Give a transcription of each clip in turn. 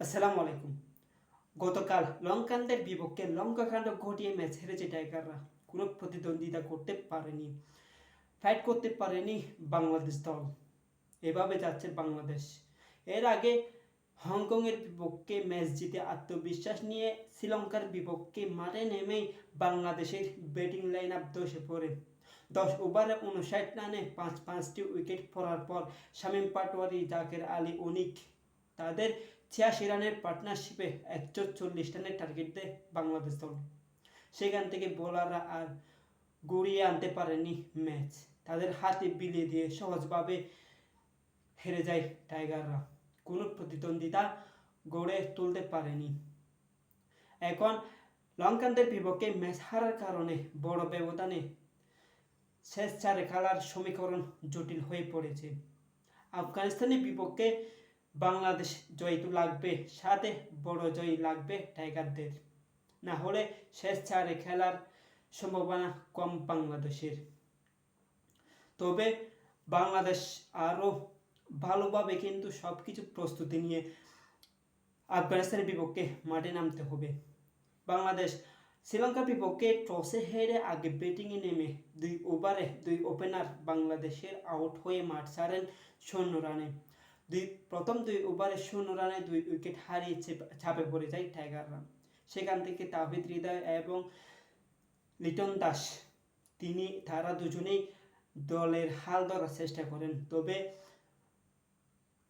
আসসালামু আলাইকুম। গতকাল লঙ্কানদের বিপক্ষে লঙ্কাকাণ্ড ঘটিয়ে ম্যাচ হেরেছে টাইগাররা। কোনো প্রতিদ্বন্দ্বিতা করতে পারেনি ফাইট করতে পারেনি বাংলাদেশ দল। এভাবে যাচ্ছে বাংলাদেশ। এর আগে হংকংয়ের বিপক্ষে ম্যাচ জিতে আত্মবিশ্বাস নিয়ে শ্রীলঙ্কার বিপক্ষে মাঠে নেমেই বাংলাদেশের ব্যাটিং লাইন আপ দোষে পড়ে। দশ ওভারে উনষাট রানে পাঁচ পাঁচটি উইকেট পড়ার পর শামীম পাটোয়ারি, জাকের আলী, অনিক তাদের ছিয়াশি রানের পার্টনারশিপে একশো চল্লিশ রানের টার্গেট দেয় বাংলাদেশ দল। সেখান থেকে বোলাররা আর গড়িয়ে আনতে পারেনি ম্যাচ তাদের হাতে বিলিয়ে দিয়ে সহজভাবে হেরে যায় টাইগাররা কোনো প্রতিদ্বন্দ্বিতা গড়ে তুলতে পারেনি। এখন লঙ্কানদের বিপক্ষে ম্যাচ হারার কারণে বড় ব্যবধানে শেষ চারে খেলার সমীকরণ জটিল হয়ে পড়েছে। আফগানিস্তানের বিপক্ষে বাংলাদেশ জয় তো লাগবে, সাথে বড় জয় লাগবে টাইগারদের। না হলে শেষ চারে খেলার সম্ভাবনা কম বাংলাদেশের। তবে বাংলাদেশ আরও ভালোভাবে কিন্তু সব কিছু প্রস্তুতি নিয়ে আফগানিস্তানের বিপক্ষে মাঠে নামতে হবে। বাংলাদেশ শ্রীলঙ্কার বিপক্ষে টসে হেরে আগে ব্যাটিংয়ে নেমে দুই ওভারে দুই ওপেনার বাংলাদেশের আউট হয়ে মাঠ ছাড়েন শূন্য রানে দুই, প্রথম দুই ওভারে শূন্য রানে দুই উইকেট হারিয়ে চেপে- পড়ে যায় টাইগাররা সেখান থেকে তাহিদ হৃদয় এবং লিটন দাস, তিনি, তারা দুজনেই দলের হাল ধরার চেষ্টা করেন। তবে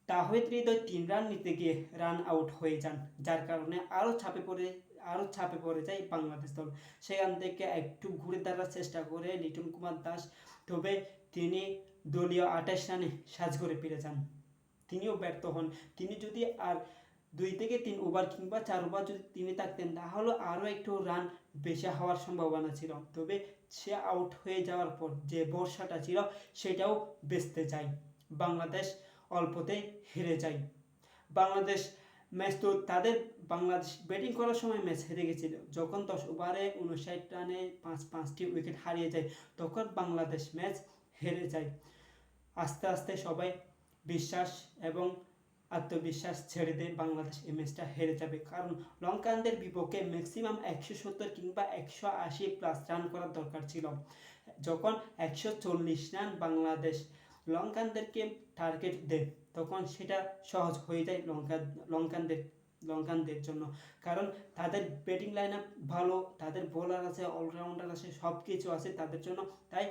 তাহিদ হৃদয় তিন রান নিতে গিয়ে রান আউট হয়ে যান, যার কারণে আরও চাপে পড়ে, আরও চাপে পড়ে যায় বাংলাদেশ দল। সেখান থেকে একটু ঘুরে দাঁড়ার চেষ্টা করে লিটন কুমার দাস, তবে তিনি দলীয় আঠাশ রানে সাজ করে ফিরে যান। তিনিও ব্যর্থ হন। তিনি যদি আর দুই থেকে তিন ওভার কিংবা চার ওভার যদি তিনি থাকতেন, তাহলে আরও একটু রান বেশি হওয়ার সম্ভাবনা ছিল। তবে সে আউট হয়ে যাওয়ার পর যে বর্ষাটা ছিল, সেটাও বেচতে যায় বাংলাদেশ অল্পতে হেরে যায়। বাংলাদেশ ম্যাচ তো তাদের, বাংলাদেশ ব্যাটিং করার সময় ম্যাচ হেরে গেছিল। যখন দশ ওভারে উনষাট রানে পাঁচ, পাঁচটি উইকেট হারিয়ে যায়, তখন বাংলাদেশ ম্যাচ হেরে যায়। আস্তে আস্তে সবাই বিশ্বাস এবং আত্মবিশ্বাস ছেড়ে দিয়ে বাংলাদেশ এই ম্যাচটা হেরে যাবে। কারণ লঙ্কানদের বিপক্ষে ম্যাক্সিমাম একশো সত্তর কিংবা একশো আশি প্লাস রান করার দরকার ছিল। যখন একশো চল্লিশ রান বাংলাদেশ লঙ্কানদেরকে টার্গেট দেয়, তখন সেটা সহজ হয়ে যায় লঙ্কা লঙ্কানদের লঙ্কানদের জন্য। কারণ তাদের ব্যাটিং লাইন আপ ভালো, তাদের বোলার আছে অলরাউন্ডার আছে সব কিছু আছে তাদের জন্য। তাই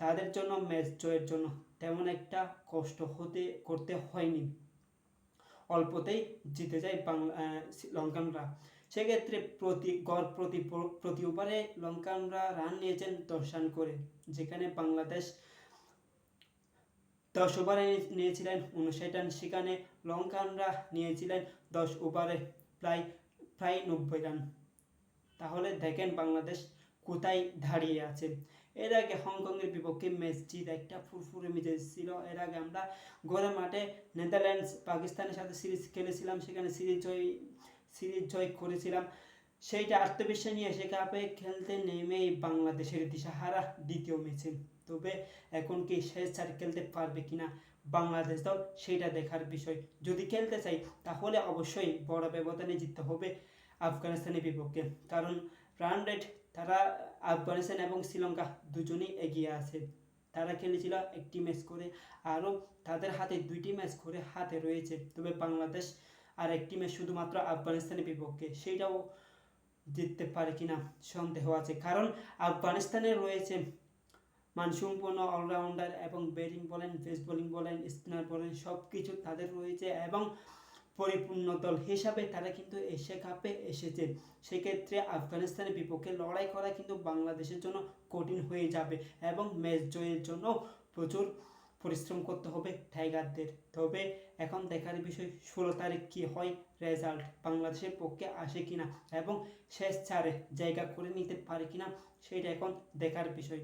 তাদের জন্য ম্যাচ জয়ের জন্য। তেমন একটা কষ্ট হতে, করতে হয়নি। অল্পতেই জিতে যায় বাংলা লঙ্কানরা। সেক্ষেত্রে প্রতি, গড় প্রতি প্রতি ওভারে লঙ্কানরা রান নিয়েছেন দশ রান করে, যেখানে বাংলাদেশ দশ ওভারে নিয়েছিলেন উনষাট রান। সেখানে লঙ্কানরা নিয়েছিলেন দশ ওভারে প্রায় প্রায় নব্বই রান। তাহলে দেখেন বাংলাদেশ কোথায় দাঁড়িয়ে আছে। এর আগে হংকংয়ের বিপক্ষে ম্যাচ জিত একটা ফুরফুরে মেজাজ ছিল। এর আগে আমরা ঘরে মাঠে নেদারল্যান্ডস পাকিস্তানের সাথে সিরিজ খেলেছিলাম, সেখানে সিরিজ জয় সিরিজ জয় করেছিলাম। সেইটা আত্মবিশ্বাস নিয়ে সে কাপে খেলতে নেমেই বাংলাদেশের দিশাহারা দ্বিতীয় ম্যাচে। তবে এখন কি শেষ চার খেলতে পারবে কিনা বাংলাদেশ দল সেটা দেখার বিষয়। যদি খেলতে চাই, তাহলে অবশ্যই বড় ব্যবধানে জিততে হবে। আফগানিস্তানের বিপক্ষে। কারণ রান রেট তারা আফগানিস্তান এবং শ্রীলঙ্কা দুজনেই এগিয়ে আছে। তারা খেলেছিল একটি ম্যাচ করে, আরও তাদের হাতে দুইটি ম্যাচ করে হাতে রয়েছে। তবে বাংলাদেশ আর একটি ম্যাচ শুধুমাত্র আফগানিস্তানের বিপক্ষে, সেইটাও জিততে পারে কিনা সন্দেহ আছে। কারণ, আফগানিস্তানে রয়েছে মানসম্পন্ন অলরাউন্ডার এবং ব্যাটিং বলেন পেস বোলিং বলেন স্পিনার বলেন সব কিছু তাদের রয়েছে এবং পরিপূর্ণ দল হিসাবে তারা কিন্তু এশিয়া কাপে এসেছে। সেক্ষেত্রে আফগানিস্তানের বিপক্ষে লড়াই করা কিন্তু বাংলাদেশের জন্য কঠিন হয়ে যাবে এবং ম্যাচ জয়ের জন্য প্রচুর পরিশ্রম করতে হবে টাইগারদের। তবে এখন দেখার বিষয়, ষোলো তারিখ কী হয়, রেজাল্ট বাংলাদেশের পক্ষে আসে কিনা এবং শেষ চারে জায়গা করে নিতে পারে কিনা, সেটা এখন দেখার বিষয়।